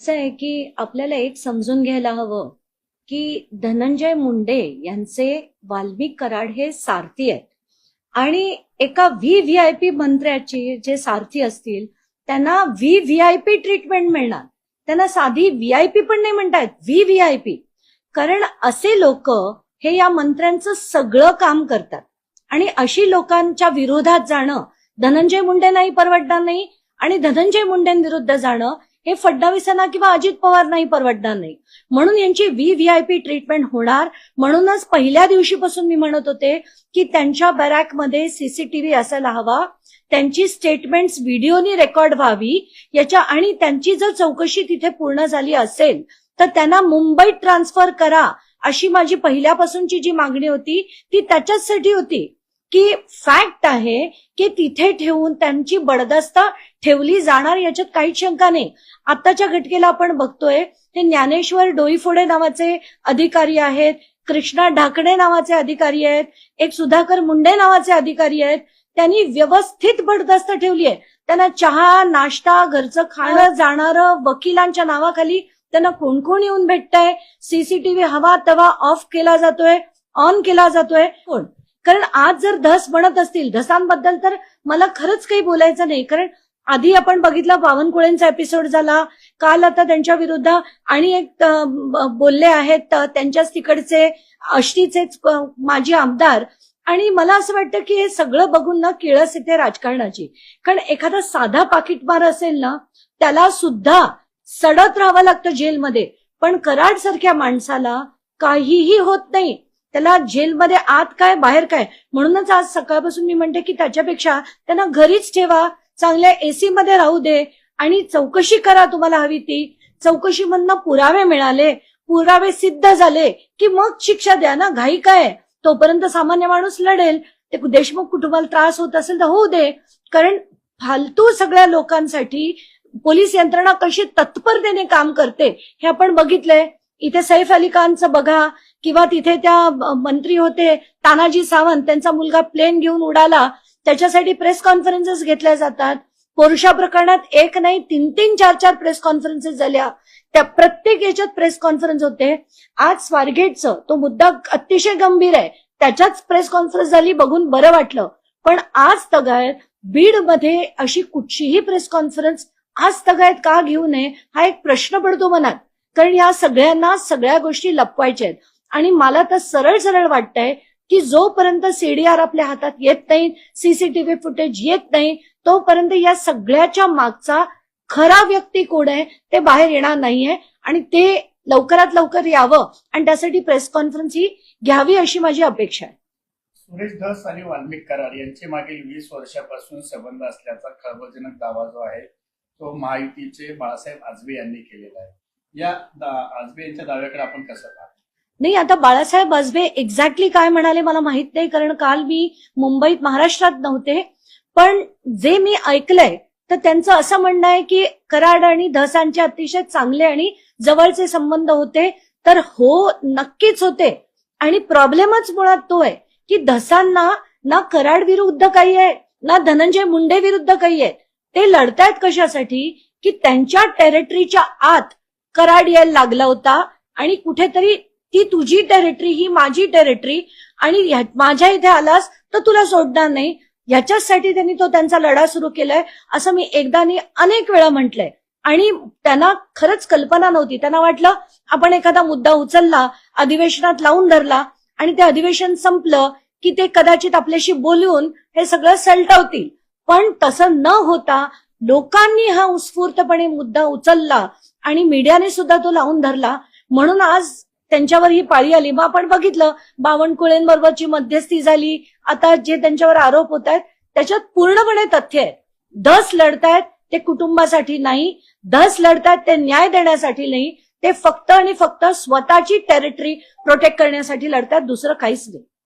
असं आहे की आपल्याला एक समजून घ्यायला हवं की धनंजय मुंडे यांचे वाल्मिक कराड हे सारथी आहेत. आणि एका व्ही व्ही आय पी मंत्र्याची जे सारथी असतील त्यांना V V I P treatment मिळणार. त्यांना साधी व्ही आय पी पण नाही म्हणतायत व्ही व्ही आय पी कारण असे लोक हे या मंत्र्यांचं सगळं काम करतात. आणि अशी लोकांच्या विरोधात जाणं धनंजय मुंडेंनाही परवडणार नाही आणि धनंजय मुंडेंविरुद्ध जाणं हे फडणवीसांना किंवा अजित पवारनाही परवडणार नाही. म्हणून यांची V V I P treatment होणार. म्हणूनच पहिल्या दिवशीपासून मी म्हणत होते की त्यांच्या बॅरॅकमध्ये सीसीटीव्ही असायला हवा. त्यांची स्टेटमेंट्स व्हिडिओनी रेकॉर्ड व्हावी. याच्या आणि त्यांची जर चौकशी तिथे पूर्ण झाली असेल तर त्यांना मुंबईत ट्रान्सफर करा अशी माझी पहिल्यापासूनची जी मागणी होती ती त्याच्याचसाठी होती. की फॅक्ट आहे की तिथे ठेवून त्यांची बडदस्त ठेवली जाणार याच्यात काहीच शंका नाही. आताच्या घटकेला आपण बघतोय ते ज्ञानेश्वर डोईफोडे नावाचे अधिकारी आहेत कृष्णा ढाकणे नावाचे अधिकारी आहेत एक सुधाकर मुंडे नावाचे अधिकारी आहेत त्यांनी व्यवस्थित बडदस्त ठेवली आहे. त्यांना चहा नाश्ता घरचं खाणं जाणारं वकिलांच्या नावाखाली त्यांना कोण कोण येऊन भेटतंय? सीसीटीव्ही हवा तवा ऑफ केला जातोय ऑन केला जातोय. कोण? कारण आज जर धस म्हणत असतील धसांबद्दल तर मला खरंच काही बोलायचं नाही. कारण आधी आपण बघितलं बावनकुळेंचा एपिसोड झाला काल आता त्यांच्या विरुद्ध आणि एक बोलले आहेत त्यांच्याच तिकडचे अष्टीचेच माजी आमदार. आणि मला असं वाटतं की हे सगळं बघून ना किळस येते राजकारणाची. कारण एखादा साधा पाकिटमार असेल ना त्याला सुद्धा सडत राहावं लागतं जेलमध्ये. पण कराड सारख्या माणसाला काहीही होत नाही. त्याला जेलमध्ये आत काय बाहेर काय? म्हणूनच आज सकाळपासून मी म्हणते की त्याच्यापेक्षा त्यांना घरीच ठेवा चांगल्या एसी मध्ये राहू दे आणि चौकशी करा तुम्हाला हवी ती. चौकशीमधनं पुरावे मिळाले पुरावे सिद्ध झाले की मग शिक्षा द्या ना घाई काय? तोपर्यंत सामान्य माणूस लढेल. ते देशमुख कुटुंबाला त्रास होत असेल तर होऊ दे. कारण फालतू सगळ्या लोकांसाठी पोलीस यंत्रणा कशी तत्परतेने काम करते हे आपण बघितलंय. इथे सैफ अली खानचं बघा. किंवा तिथे त्या मंत्री होते तानाजी सावंत त्यांचा मुलगा प्लेन घेऊन उडाला त्याच्यासाठी प्रेस कॉन्फरन्सेस घेतल्या जातात. पोरुषा प्रकरणात एक नाही तीन तीन चार चार प्रेस कॉन्फरन्सेस झाल्या. त्या प्रत्येक याच्यात प्रेस कॉन्फरन्स होते. आज स्वारगेटचं तो मुद्दा अतिशय गंभीर आहे. त्याच्याच प्रेस कॉन्फरन्स झाली बघून बरं वाटलं. पण आज तगायत बीडमध्ये अशी कुठचीही प्रेस कॉन्फरन्स आज तगायत का घेऊ नये हा एक प्रश्न पडतो मनात. कारण या सगळ्यांना सगळ्या गोष्टी लपवायच्या आहेत. आणि मला तर सरळ सरळ वाटतंय की जोपर्यंत सीडीआर आपल्या हातात येत नाही सीसीटीव्ही फुटेज येत नाही तोपर्यंत या सगळ्याच्या मागचा खरा व्यक्ती कोण आहे ते बाहेर येणार नाहीये आणि ते लवकरात लवकर यावं आणि त्यासाठी प्रेस कॉन्फरन्स ही घ्यावी अशी माझी अपेक्षा आहे. सुरेश धस आणि वाल्मिक करार यांचे मागील वीस वर्षापासून संबंध असल्याचा खळबळजनक दावा जो आहे तो महायुतीचे बाळासाहेब आजबे यांनी केलेला आहे. या आजबे यांच्या दाव्याकडे आपण कसं पाहतो? नाही आता बाळासाहेब आजबे एक्झॅक्टली काय म्हणाले मला माहीत नाही कारण काल मी मुंबईत महाराष्ट्रात नव्हते. पण जे मी ऐकलंय तर त्यांचं असं म्हणणं आहे की कराड आणि धसांचे अतिशय चांगले आणि जवळचे संबंध होते. तर हो नक्कीच होते. आणि प्रॉब्लेमच मुळात तो आहे की धसांना ना कराड विरुद्ध काही आहे ना धनंजय मुंडे विरुद्ध काही आहे. ते लढतायत कशासाठी? की त्यांच्या टेरिटरीच्या आत कराड यायला लागला होता आणि कुठेतरी ती तुझी टेरिटरी ही माझी टेरिटरी आणि माझ्या इथे आलास तर तुला सोडणार नाही. याच्याचसाठी त्यांनी तो त्यांचा लढा सुरू केलाय असं मी एकदा अनेक वेळा म्हटलंय. आणि त्यांना खरंच कल्पना नव्हती. त्यांना वाटलं आपण एखादा मुद्दा उचलला अधिवेशनात लावून धरला आणि ते अधिवेशन संपलं की ते कदाचित आपल्याशी बोलून हे सगळं सलटवतील. पण तसं न होता लोकांनी हा उत्स्फूर्तपणे मुद्दा उचलला आणि मीडियाने सुद्धा तो लावून धरला. म्हणून आज त्यांच्यावर ही पाळी आली. मग आपण बघितलं बावनकुळेंबरोबरची मध्यस्थी झाली. आता जे त्यांच्यावर आरोप होत आहेत त्याच्यात पूर्णपणे तथ्य आहे दस लढतायत ते कुटुंबासाठी नाही. दस लढतायत ते न्याय देण्यासाठी नाही. ते फक्त आणि फक्त स्वतःची टेरिटरी प्रोटेक्ट करण्यासाठी लढतात दुसरं काहीच नाही.